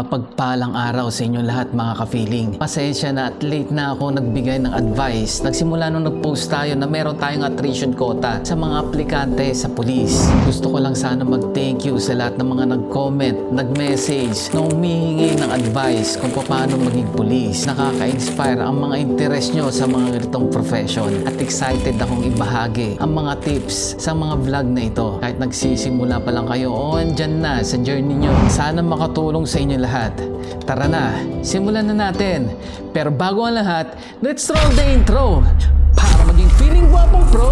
Mapagpalang araw sa inyo lahat mga ka-feeling. Pasensya na at late na ako nagbigay ng advice. Nagsimula nung nag-post tayo na meron tayong attrition quota sa mga aplikante sa pulis. Gusto ko lang sana mag-thank you sa lahat ng mga nag-comment, nag-message, na humihingi ng advice kung paano maging pulis. Nakaka-inspire ang mga interest nyo sa mga ganitong profession at excited akong ibahagi ang mga tips sa mga vlog na ito. Kahit nagsisimula pa lang kayo o andyan na sa journey nyo, sana makatulong sa inyo lahat. Tara na, simulan na natin. Pero bago ang lahat, let's roll the intro para maging feeling guwapong pro!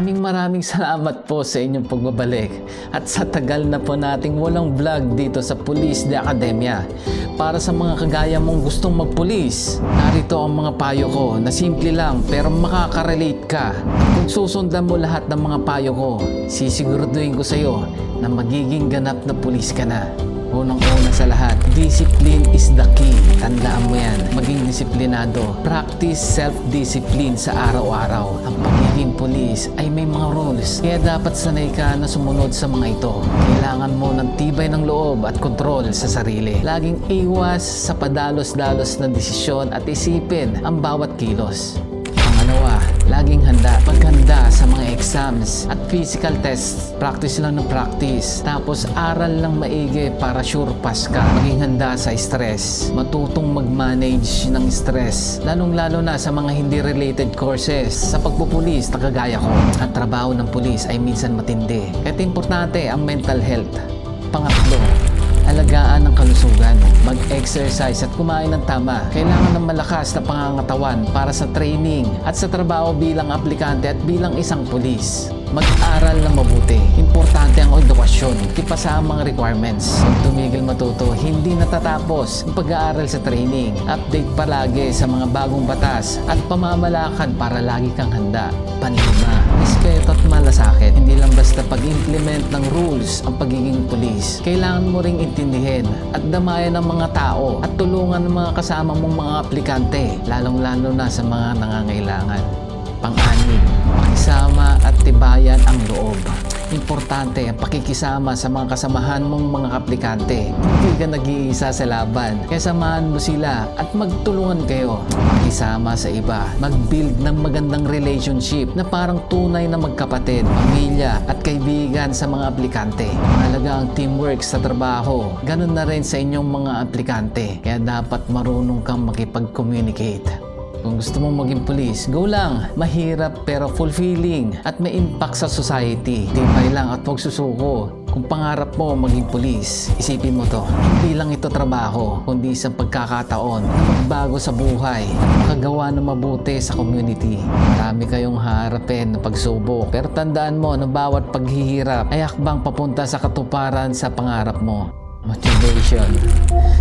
Maraming maraming salamat po sa inyong pagbabalik at sa tagal na po nating walang vlog dito sa Police de Academia. Para sa mga kagaya mong gustong magpulis, narito ang mga payo ko na simple lang pero makaka-relate ka. Kung susundan mo lahat ng mga payo ko, sisiguraduhin ko sa iyo na magiging ganap na pulis ka na. Unang-una sa lahat, discipline is the key. Tandaan mo yan. Maging disiplinado. Practice self-discipline sa araw-araw. Ang pagiging pulis ay may mga rules. Kaya dapat sanay ka na sumunod sa mga ito. Kailangan mo ng tibay ng loob at kontrol sa sarili. Laging iwas sa padalos-dalos na desisyon at isipin ang bawat kilos. Pangalawa, laging handa. Paghanda sa mga exams at physical tests. Practice lang ng practice. Tapos aral lang maigi para sure pass ka. Maging handa sa stress. Matutong mag-manage ng stress. Lalong-lalo na sa mga hindi related courses. Sa pagpupulis na kagaya ko. Ang trabaho ng pulis ay minsan matindi. Kaya importante ang mental health. Pangatlo, alagaan ng kalusugan, mag-exercise at kumain ng tama. Kailangan ng malakas na pangangatawan para sa training at sa trabaho bilang aplikante at bilang isang pulis. Mag-aral na mabuti. Importante ang edukasyon. Ipasa ang mga requirements. Huwag tumigil matuto. Hindi natatapos ang pag-aaral sa training. Update palagi sa mga bagong batas at pamamalakad para lagi kang handa. Panlima, respeto at malasakit. Hindi lang basta pag-implement ng rules ang pagiging pulis. Kailangan mo ring intindihin at damayan ng mga tao at tulungan ng mga kasama mong mga aplikante, lalong-lalo na sa mga nangangailangan. Pang-anim, pakisama at tibayan ang loob. Importante ang pakikisama sa mga kasamahan mong mga aplikante. Hindi ka nag-iisa sa laban. Kaya samahan mo sila at magtulungan kayo. Pakisama sa iba. Mag-build ng magandang relationship na parang tunay na magkapatid, pamilya at kaibigan sa mga aplikante. Mahalaga ang teamwork sa trabaho. Ganun na rin sa inyong mga aplikante. Kaya dapat marunong kang makipag-communicate. Kung gusto mong maging pulis, go lang. Mahirap pero fulfilling at may impact sa society. Tibay lang at huwag susuko. Kung pangarap mo maging pulis, isipin mo to. Hindi lang ito trabaho, kundi isang pagkakataon na magbago sa buhay, makagawa ng mabuti sa community. Marami kayong harapin na pagsubok, pero tandaan mo na bawat paghihirap ay hakbang papunta sa katuparan sa pangarap mo. Motivation.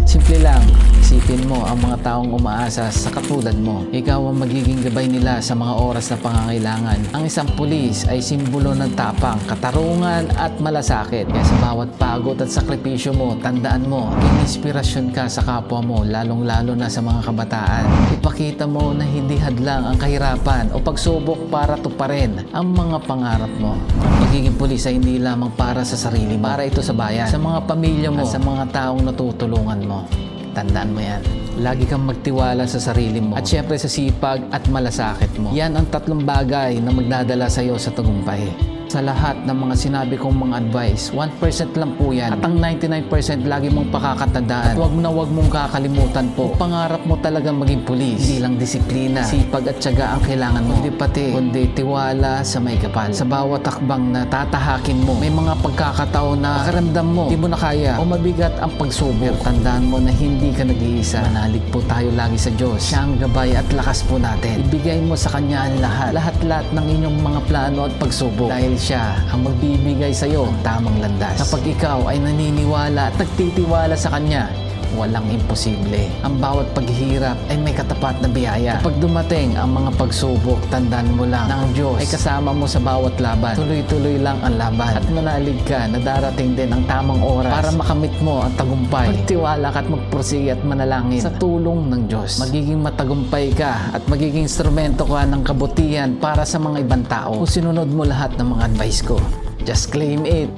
Simple lang, isipin mo ang mga taong umaasa sa katulad mo. Ikaw ang magiging gabay nila sa mga oras na pangangailangan. Ang isang pulis ay simbolo ng tapang, katarungan at malasakit. Kaya sa bawat pagod at sakripisyo mo, tandaan mo, inspirasyon ka sa kapwa mo, lalong-lalo na sa mga kabataan. Ipakita mo na hindi hadlang ang kahirapan o pagsubok para tuparin ang mga pangarap mo. Ang pagiging pulis ay hindi lamang para sa sarili mo, para ito sa bayan, sa mga pamilya mo, sa mga taong natutulungan mo. Tandaan mo yan. Lagi kang magtiwala sa sarili mo at syempre sa sipag at malasakit mo. Yan ang tatlong bagay na magdadala sa iyo sa tagumpay. Sa lahat ng mga sinabi kong mga advice, 1% lang po yan. At ang 99% lagi mong pakakatandaan. At huwag na huwag mong kakalimutan po. Kung pangarap mo talagang maging pulis, hindi lang disiplina, sipag at tiyaga ang kailangan mo. Hindi pati, kundi tiwala sa may kapal. Sa bawat takbang na tatahakin mo, may mga pagkakataon na karamdam mo, hindi mo na kaya o mabigat ang pagsubok. Tandaan mo na hindi ka nag-iisa. Manalig po tayo lagi sa Diyos. Siya ang gabay at lakas po natin. Ibigay mo sa Kanya ang lahat. Lahat-lahat ng inyong mga plano at pagsubok. Dahil siya ang magbibigay sa iyo ng tamang landas. Kapag ikaw ay naniniwala at nagtitiwala sa Kanya, walang imposible. Ang bawat paghihirap ay may katapat na biyaya. Kapag dumating ang mga pagsubok, tandaan mo lang na ang Diyos ay kasama mo sa bawat laban. Tuloy-tuloy lang ang laban. At manalig ka na darating din ang tamang oras para makamit mo ang tagumpay. Magtiwala ka at magpursige at manalangin sa tulong ng Diyos. Magiging matagumpay ka at magiging instrumento ka ng kabutihan para sa mga ibang tao. Kung sinunod mo lahat ng mga advice ko, just claim it.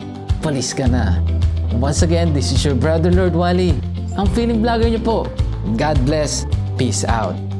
Palis ka na. Once again, this is your brother Lord Wally. Ang feeling vlogger niyo po. God bless. Peace out.